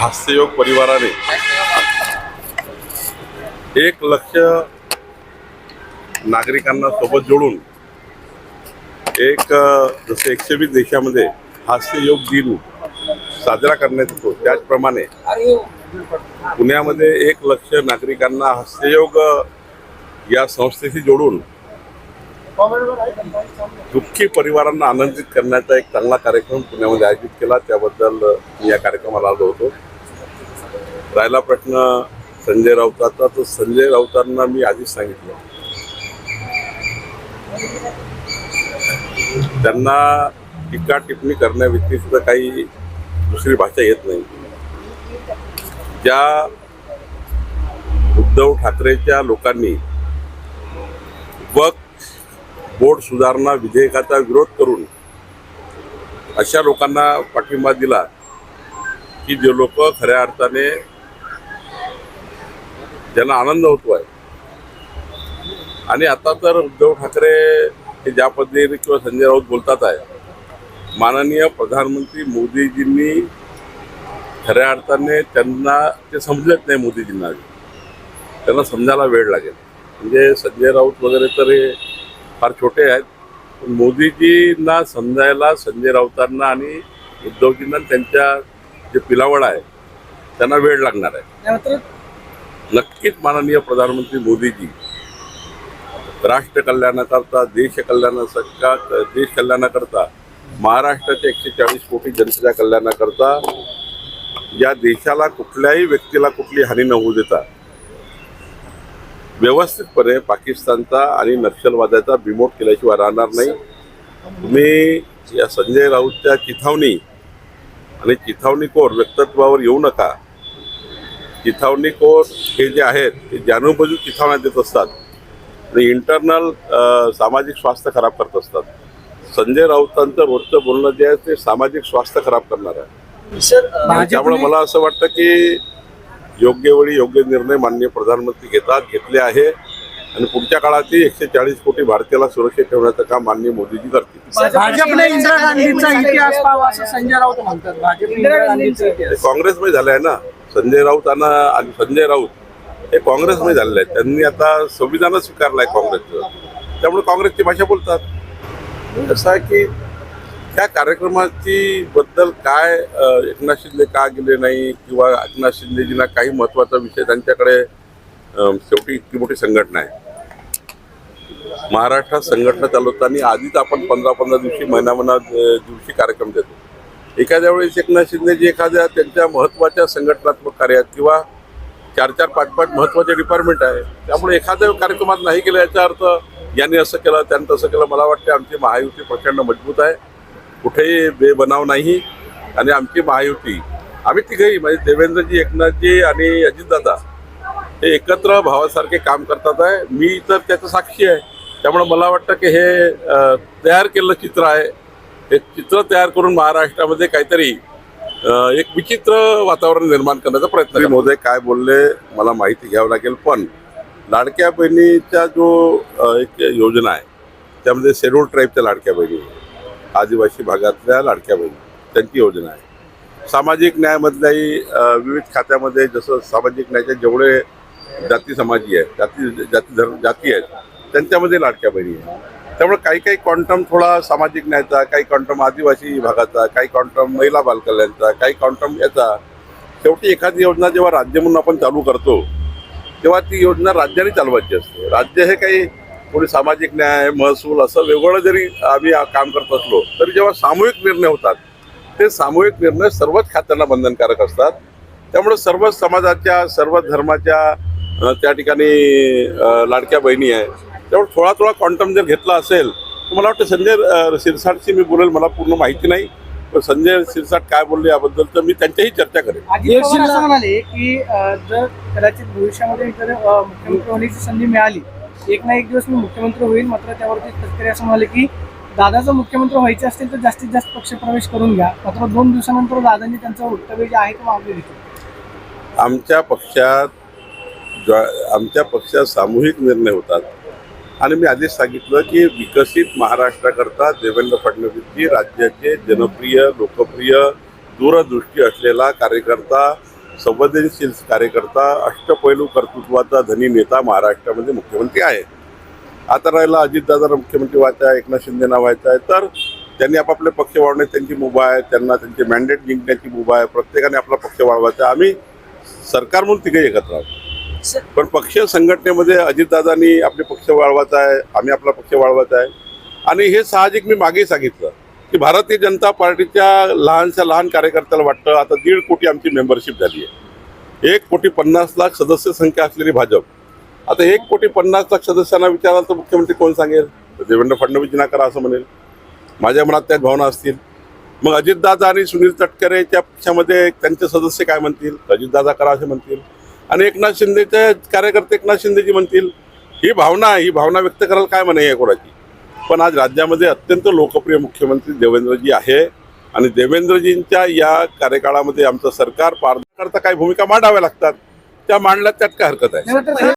हास्ययोग परिवाराने. एक लक्ष नागरिकांना सोबत जोडून एक जसे जसं एकशे वीस देशामध्ये हास्ययोग दिन साजरा करण्यात येतो त्याचप्रमाणे पुण्यामध्ये एक लक्ष नागरिकांना हास्ययोग या संस्थेशी जोडून दुःखी परिवारांना आनंदित करण्याचा एक चांगला कार्यक्रम पुण्यामध्ये आयोजित केला. त्याबद्दल मी या कार्यक्रमाला आलो होतो. राहिला प्रश्न संजय राऊताचा तर संजय राऊतांना मी आधीच सांगितलं. त्यांना टीका टिप्पणी करण्याव्यतिरिक्त काही दुसरी भाषा येत नाही. ज्या उद्धव ठाकरेच्या लोकांनी वक्फ बोर्ड सुधारणा विधेयकाचा विरोध करून अशा लोकांना पाठिंबा दिला की जे लोक खऱ्या अर्थाने ज्यांना आनंद होतो आहे. आणि आता तर उद्धव ठाकरे हे ज्या पद्धतीने किंवा संजय राऊत बोलतात आहे माननीय प्रधानमंत्री मोदीजींनी खऱ्या अर्थाने त्यांना ते समजत नाही मोदीजींना. त्यांना समजायला वेळ लागेल. म्हणजे संजय राऊत वगैरे तर हे फार छोटे आहेत पण मोदीजींना समजायला संजय राऊतांना आणि उद्धवजींना त्यांच्या जे पिलावड आहे त्यांना वेळ लागणार आहे. नक्कीच माननीय प्रधानमंत्री मोदीजी राष्ट्र कल्याणाकरता देश कल्याणाचा देश कल्याणाकरता महाराष्ट्राच्या एकशे चाळीस कोटी जनतेच्या कल्याणाकरता या देशाला कुठल्याही व्यक्तीला कुठली हानी न होऊ देता व्यवस्थितपणे पाकिस्तानचा आणि नक्षलवादाचा बिमोट केल्याशिवाय राहणार नाही. तुम्ही या संजय राऊतच्या चिथावणी आणि चिथावणीखोर व्यक्तत्वावर येऊ नका. चिथावणीखोर हे जे आहेत ते जाणूनबुजून चिथावण्या देत असतात. आणि इंटरनल सामाजिक स्वास्थ्य खराब करत असतात. संजय राऊतांचं रोजचं बोलणं जे आहे ते सामाजिक स्वास्थ्य खराब करणार आहे. त्यामुळे मला असं वाटतं की योग्य वेळी योग्य निर्णय माननीय प्रधानमंत्री घेतात घेतले आहे. आणि पुढच्या काळातही एकशे चाळीस कोटी भारतीयाला सुरक्षित ठेवण्याचं काम माननीय मोदीजी करतील. भाजपने इंदिरा गांधीचा इतिहास पाहावा असं संजय राऊत म्हणतात. भाजपने इंदिरा गांधीचा ते इतिहास. काँग्रेसमध्ये झालं आहे ना. संजय राऊत आणि संजय राऊत हे काँग्रेसमध्ये झालेले आहेत. त्यांनी आता संविधानच स्वीकारलं आहे काँग्रेसचं. त्यामुळे काँग्रेसची भाषा बोलतात. असं आहे की त्या कार्यक्रमाची बद्दल काय एकनाथ शिंदे का गेले नाही किंवा एकनाथ शिंदेजींना काही महत्त्वाचा विषय त्यांच्याकडे शेवटी इतकी मोठी संघटना आहे. महाराष्ट्रात संघटना चालवताना आधीच आपण पंधरा पंधरा दिवशी महिना महिना दिवशी कार्यक्रम देतो. एखाद्या वेळेस एकनाथ शिंदेजी एखाद्या त्यांच्या महत्त्वाच्या संघटनात्मक कार्यात किंवा चार चार पाच पाच महत्त्वाचे डिपार्टमेंट आहे त्यामुळे एखाद्या कार्यक्रमात नाही केलं याचा अर्थ यांनी असं केलं त्यांनी तसं केलं. मला वाटतं आमची महायुती प्रचंड मजबूत आहे. कुठेही बेबनाव नाही. आणि आमची महायुती आम्ही तिघही म्हणजे देवेंद्रजी एकनाथजी आणि अजितदादा हे एकत्र भावासारखे काम करतात आहे. मी तर त्याचं साक्षी आहे. त्यामुळे मला वाटतं की हे तयार केलेलं चित्र आहे. हे चित्र तयार करून महाराष्ट्रामध्ये काहीतरी एक विचित्र वातावरण निर्माण करण्याचा प्रयत्न मोदय काय बोलले मला माहिती घ्यावं लागेल पण लाडक्या बहिणीचा जो एक योजना आहे त्यामध्ये शेड्यूल ट्राईबच्या लाडक्या बहिणी आदिवासी भागातल्या लाडक्या बहिणी त्यांची योजना आहे. सामाजिक न्यायामधल्याही विविध खात्यामध्ये जसं सामाजिक न्यायाचे जेवढे जाती समाजी आहेत जाती जाती धर्म जाती आहेत त्यांच्यामध्ये लाडक्या बहिणी आहेत. त्यामुळे काही काही क्वांटम थोडा सामाजिक न्यायचा काही क्वांटम आदिवासी भागाचा काही क्वांटम महिला बालकल्याणचा काही क्वांटम याचा. शेवटी एखादी योजना जेव्हा राज्य म्हणून आपण चालू करतो तेव्हा ती योजना राज्याने चालवायची असते. राज्य हे काही कोणी सामाजिक न्याय महसूल असं वेगळं जरी आम्ही काम करत असलो तरी जेव्हा सामूहिक निर्णय होतात ते सामूहिक निर्णय सर्वच खात्यांना बंधनकारक असतात. त्यामुळे सर्वच समाजाच्या सर्व धर्माच्या त्या ठिकाणी लाडक्या बहिणी आहे. त्यामुळे थोडा थोडा क्वांटम जर घेतला असेल तर मला वाटतं संजय शिरसाटशी मी बोलेल मला पूर्ण माहिती नाही. पण संजय शिरसाट काय बोलले याबद्दल तर मी त्यांच्याही चर्चा करेन. असं म्हणाले की जर कदाचित भविष्यामध्ये मुख्यमंत्री होण्याची संधी मिळाली एक ना एक दिवस मी मुख्यमंत्री होईल मात्र त्यावरती तस्करी असं म्हणाले की दादा जर मुख्यमंत्री व्हायचे असतील तर जास्तीत जास्त पक्षप्रवेश करून घ्या. मात्र दोन दिवसानंतर दादांनी त्यांचं वक्तव्य जे आहे ते मागे घेतलं. आमच्या पक्षात आमच्या पक्षात सामूहिक निर्णय होतात. आणि मी आधीच सांगितलं की विकसित महाराष्ट्राकरता देवेंद्र फडणवीसजी राज्याचे जनप्रिय लोकप्रिय दूरदृष्टी असलेला कार्यकर्ता संवेदनशील कार्यकर्ता अष्टपैलू कर्तृत्वाचा धनी नेता महाराष्ट्रामध्ये मुख्यमंत्री आहे आता राहिला अजितदादा मुख्यमंत्री व्हायचा आहे एकनाथ शिंदेना व्हायचा आहे तर त्यांनी आपापले पक्ष वाढवणे त्यांची मुभा आहे त्यांना त्यांचे मॅन्डेट जिंकण्याची मुभा आहे प्रत्येकाने आपला पक्ष वाढवायचा आम्ही सरकार म्हणून तिघे एकत्र आहोत. पण पक्ष संघटनेमध्ये अजितदादांनी आपले पक्ष वाढवायचा आहे आम्ही आपला पक्ष वाढवायचा आहे. आणि हे साहजिक मी मागे सांगितलं की भारतीय जनता पार्टीच्या लहानशा लहान कार्यकर्त्याला वाटतं आता दीड कोटी आमची मेंबरशिप झाली आहे. एक कोटी पन्नास लाख सदस्य संख्या असलेली भाजप. आता एक कोटी पन्नास लाख सदस्यांना विचाराल तर मुख्यमंत्री कोण सांगेल? तर देवेंद्र फडणवीसजींना करा असं म्हणेल. माझ्या मनात त्यात भावना असतील. मग अजितदादा आणि सुनील तटकरेच्या पक्षामध्ये त्यांचे सदस्य काय म्हणतील? अजितदादा करा असे म्हणतील. आणि एकनाथ शिंदेचे कार्यकर्ते एकनाथ शिंदेजी म्हणतील. ही भावना ही भावना व्यक्त करायला काय म्हणे आहे कोणाची? पण आज राज्यामध्ये अत्यंत लोकप्रिय मुख्यमंत्री देवेंद्रजी आहे आणि देवेंद्रजींच्या या कार्यकाळामध्ये आमचं सरकार पारदर्शकता काही भूमिका मांडाव्या लागतात त्या मांडल्यात त्यात काय हरकत आहे?